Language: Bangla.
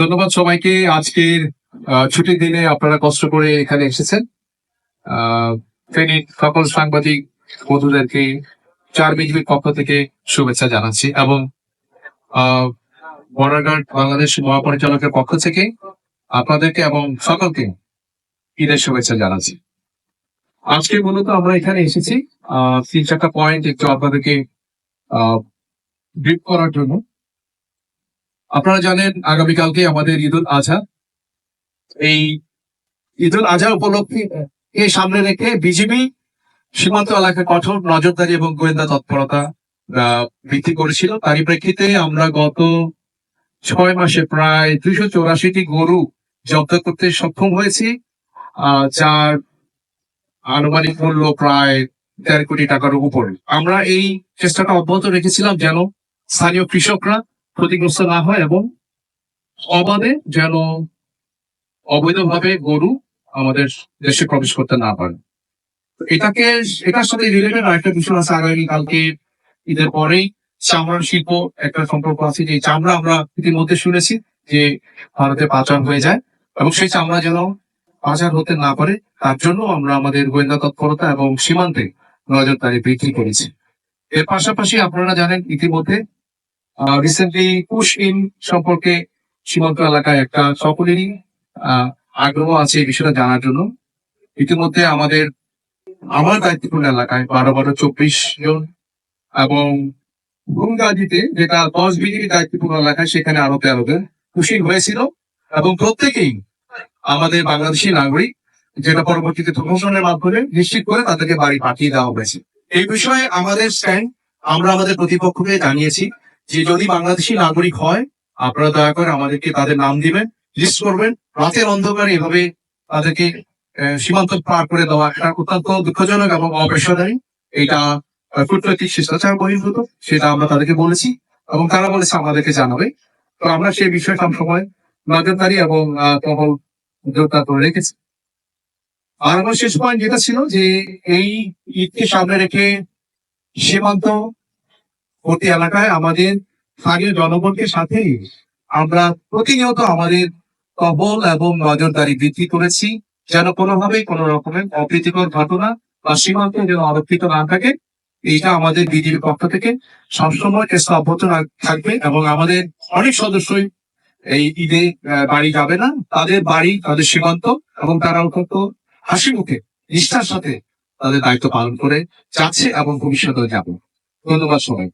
ধন্যবাদ সবাইকে। আজকের আহ, ছুটির দিনে আপনারা কষ্ট করে এখানে এসেছেন। আহ, ফেনীর সকল সাংবাদিক বন্ধুদেরকে চার বিজিবির পক্ষ থেকে শুভেচ্ছা জানাচ্ছি এবং বর্ডার বাংলাদেশ মহাপরিচালকের পক্ষ থেকে আপনাদেরকে এবং সকলকে ঈদের শুভেচ্ছা জানাচ্ছি। আজকে মূলত আমরা এখানে এসেছি আহ, তিন চারটা পয়েন্ট একটু আপনাদেরকে ব্রিফ করার জন্য। আপনারা জানেন আগামীকালকে আমাদের ঈদুল আজহা। এই ঈদুল আজহা উপলক্ষে সামনে রেখে বিজিবি সীমান্ত এলাকায় কঠোর, নজরদারি এবং গোয়েন্দা তৎপরতা বৃদ্ধি করেছিল। তারই প্রেক্ষিতে আমরা গত ছয় মাসে প্রায় দুইশো চৌরাশিটি গরু জব্দ করতে সক্ষম হয়েছি যার আনুমানিক মূল্য প্রায় দেড় কোটি টাকার উপরে। আমরা এই চেষ্টাটা অব্যাহত রেখেছিলাম যেন স্থানীয় কৃষকরা ক্ষতিগ্রস্ত না হয় এবং অবাধে যেন অবৈধভাবে গরু আমাদের দেশে প্রবেশ করতে না পারে। এটাকে, এটার সাথে রিলেটেড আরেকটা বিষয় আছে আগামী কালকে, ঈদের পরেই চামড়ার শিল্প একটা সম্পর্ক আছে যে চামড়া আমরা ইতিমধ্যে শুনেছি যে ভারতে পাচার হয়ে যায় এবং সেই চামড়া যেন পাচার হতে না পারে, তার জন্য আমরা আমাদের গোয়েন্দা তৎপরতা এবং সীমান্তে নজরদারি বৃদ্ধি করেছি। এর পাশাপাশি আপনারা জানেন ইতিমধ্যে রিসেন্টলি পুশ ইন সম্পর্কে সীমান্ত এলাকায় একটা সকলেরই আগ্রহ আছে এই বিষয়টা জানার জন্য। ইতিমধ্যে আমাদের আমার দায়িত্বপূর্ণ এলাকায় বারো বারো চব্বিশ জন এবং গুমগাজিতে যেটা দশ বিজিবি দায়িত্বপূর্ণ এলাকায় সেখানে আরও তেরো জন পুশ হয়েছিল এবং প্রত্যেকেই আমাদের বাংলাদেশি নাগরিক যেটা পরবর্তীতে প্রশাসনের মাধ্যমে নিশ্চিত করে তাদেরকে বাড়ি পাঠিয়ে দেওয়া হয়েছে। এই বিষয়ে আমাদের স্ট্যান্ড আমরা আমাদের প্রতিপক্ষকে জানিয়েছি। যে যদি বাংলাদেশি নাগরিক হয়, আপনারা দয়া করে আমাদেরকে তাদের নাম দিবেন লিস্ট করবেন। রাতের অন্ধকারে এভাবে তাদেরকে সীমান্ত পার করে দেওয়া একটা অত্যন্ত দুঃখজনক এবং অপেশাদারী এটা কূটনৈতিক শিষ্টাচার বহির্ভূত, সেটা আমরা তাদেরকে বলেছি এবং তারা বলেছে আমাদেরকে জানাবে। তো আমরা সেই বিষয়ে সবসময় নজরদারি এবং টহল জোরদার করে রেখেছি। আর আমার শেষ পয়েন্ট যেটা ছিল যে এই ঈদকে সামনে রেখে সীমান্ত প্রতি এলাকায় আমাদের স্থানীয় জনগণকে সাথে আমরা প্রতিনিয়ত আমাদের টহল এবং নজরদারি বৃদ্ধি করেছি, যেন কোনোভাবেই কোনো রকমের অপ্রীতিকর ঘটনা বা সীমান্ত যেন আরক্ষিত না থাকে। এইটা আমাদের বিজিবির পক্ষ থেকে সবসময় চেষ্টা অব্যাহত থাকবে এবং আমাদের অনেক সদস্যই এই ঈদে বাড়ি যাবে না। তাদের বাড়ি, তাদের সীমান্ত এবং তারা অত্যন্ত হাসি মুখে, নিষ্ঠার সাথে তাদের দায়িত্ব পালন করে যাচ্ছে এবং ভবিষ্যতেও যাব। ধন্যবাদ সবাই